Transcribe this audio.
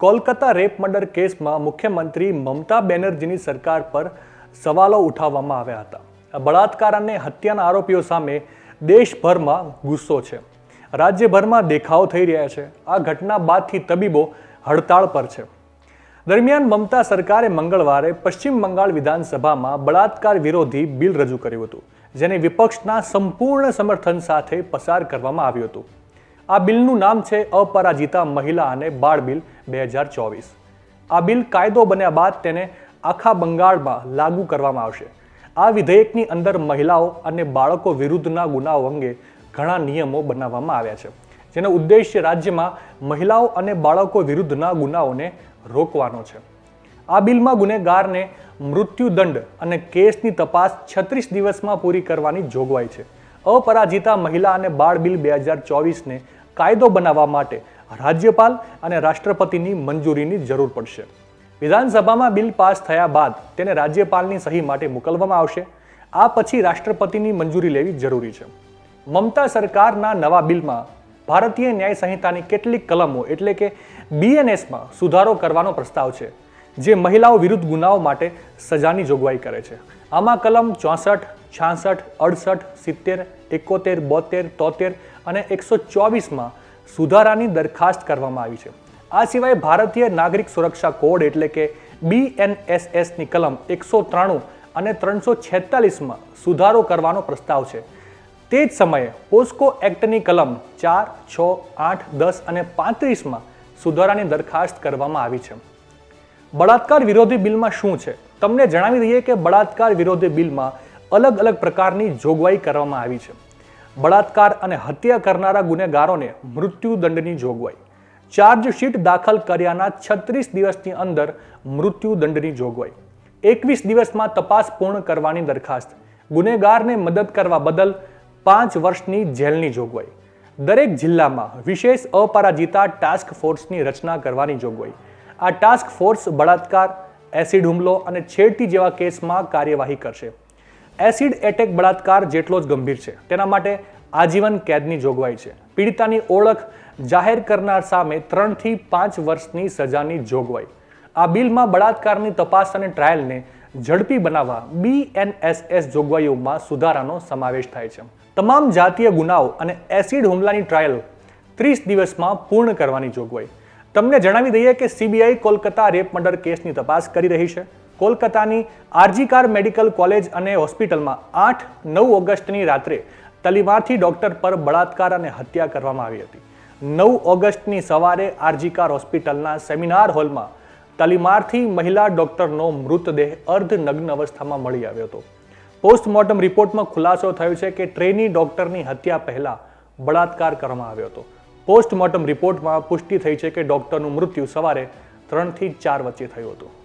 Kolkata rape murder કેસમાં મુખ્યમંત્રી મમતા બેનર્જીની સરકાર પર સવાલો ઉઠાવવામાં આવ્યા હતા. બળાત્કાર અને હત્યાના આરોપીઓ સામે દેશભરમાં ગુસ્સો છે. રાજ્યભરમાં દેખાવો થઈ રહ્યા છે. આ ઘટના બાદથી તબીબો હડતાળ પર છે. દરમિયાન મમતા સરકારે મંગળવારે પશ્ચિમ બંગાળ વિધાનસભામાં બળાત્કાર વિરોધી બિલ રજૂ કર્યું હતું, જેને વિપક્ષના સંપૂર્ણ સમર્થન સાથે પસાર કરવામાં આવ્યું હતું. આ બિલનું નામ છે અપરાજિતા મહિલા અને બાળ બિલ બે હજાર ચોવીસ. આ બિલ કાયદો બન્યા બાદ તેને આખા બંગાળમાં લાગુ કરવામાં આવશે. આ વિધેયકની અંદર મહિલાઓ અને બાળકો વિરુદ્ધના ગુનાઓ અંગે ઘણા નિયમો બનાવવામાં આવ્યા છે. જેનો ઉદ્દેશ્ય રાજ્યમાં મહિલાઓ અને બાળકો વિરુદ્ધના ગુનાઓને રોકવાનો છે. આ બિલમાં ગુનેગારને મૃત્યુદંડ અને કેસની તપાસ છત્રીસ દિવસમાં પૂરી કરવાની જોગવાઈ છે. અપરાજિતા મહિલા અને બાળ બિલ બે હજાર ચોવીસને કાયદો બનાવવા માટે રાજ્યપાલ અને રાષ્ટ્રપતિની મંજૂરીની જરૂર પડશે. વિધાનસભામાં બિલ પાસ થયા બાદ તેને રાજ્યપાલની સહી માટે મોકલવામાં આવશે. આ પછી રાષ્ટ્રપતિની મંજૂરી લેવી જરૂરી છે. મમતા સરકારના નવા બિલમાં ભારતીય ન્યાય સંહિતાની કેટલીક કલમો એટલે કે બીએનએસમાં સુધારો કરવાનો પ્રસ્તાવ છે, જે મહિલાઓ વિરુદ્ધ ગુનાઓ માટે સજાની જોગવાઈ કરે છે. આમાં કલમ ચોસઠ, છાસઠ, અડસઠ, સિત્તેર, એકોતેર, બોતેર, તોતેર અને એકસો ચોવીસમાં સુધારાની દરખાસ્ત કરવામાં આવી છે. આ સિવાય ભારતીય નાગરિક સુરક્ષા કોડ એટલે કે બીએનએસએસની કલમ એકસો ત્રાણું અને ત્રણસો છેતાલીસમાં સુધારો કરવાનો પ્રસ્તાવ છે. તે જ સમયે પોસ્કો એક્ટની કલમ ચાર, છ, આઠ, દસ અને પાંત્રીસમાં સુધારાની દરખાસ્ત કરવામાં આવી છે. બળાત્કાર વિરોધી બિલમાં શું છે? તમને જણાવી દઈએ કે બળાત્કાર વિરોધી બિલમાં અલગ અલગ પ્રકારની જોગવાઈ કરવામાં આવી છે. બળાત્કાર અને હત્યા કરનારા ગુનેગારોને મૃત્યુદંડની જોગવાઈ. ચાર્જશીટ દાખલ કર્યાના છત્રીસ દિવસની અંદર મૃત્યુદંડની જોગવાઈ. એકવીસ દિવસમાં તપાસ પૂર્ણ કરવાની દરખાસ્ત. ગુનેગારને મદદ કરવા બદલ પાંચ વર્ષની જેલની જોગવાઈ. દરેક જિલ્લામાં વિશેષ અપરાજિતા ટાસ્ક ફોર્સની રચના કરવાની જોગવાઈ. આ ટાસ્ક ફોર્સ બળાત્કાર, એસિડ હુમલો અને છેડતી જેવા કેસમાં કાર્યવાહી કરશે. એસિડ એટેક બળાત્કાર જેટલો જ ગંભીર છે. તેના માટે આજીવન કેદની જોગવાઈ છે. પીડિતાની ઓળખ જાહેર કરનાર સામે ત્રણથી પાંચ વર્ષની સજાની જોગવાઈ. આ બિલમાં બળાત્કારની તપાસ અને ટ્રાયલને ઝડપી બનાવવા બીએનએસએસ જોગવાઈઓમાં સુધારાનો સમાવેશ થાય છે. તમામ જાતીય ગુનાઓ અને એસિડ હુમલાની ટ્રાયલ ત્રીસ દિવસમાં પૂર્ણ કરવાની જોગવાઈ. તમને જણાવી દઈએ કે સીબીઆઈ કોલકાતા રેપ મર્ડર કેસની તપાસ કરી રહી છે. કોલકાતાની આરજીકાર મેડિકલ કોલેજ અને હોસ્પિટલમાં આઠ નવ ઓગસ્ટની રાત્રે તલીમારથી ડોક્ટર પર બળાત્કાર અને હત્યા કરવામાં આવી હતી. નવ ઓગસ્ટની સવારે આરજીકાર હોસ્પિટલના સેમિનાર હોલમાં તલીમારથી મહિલા ડોક્ટરનો મૃતદેહ અર્ધનગ્ન અવસ્થામાં મળી આવ્યો હતો. પોસ્ટમોર્ટમ રિપોર્ટમાં ખુલાસો થયો છે કે ટ્રેની ડોક્ટરની હત્યા પહેલા બળાત્કાર કરવામાં આવ્યો હતો. પોસ્ટમોર્ટમ રિપોર્ટમાં પુષ્ટિ થઈ છે કે ડોક્ટરનું મૃત્યુ સવારે ત્રણથી ચાર વચ્ચે થયું હતું.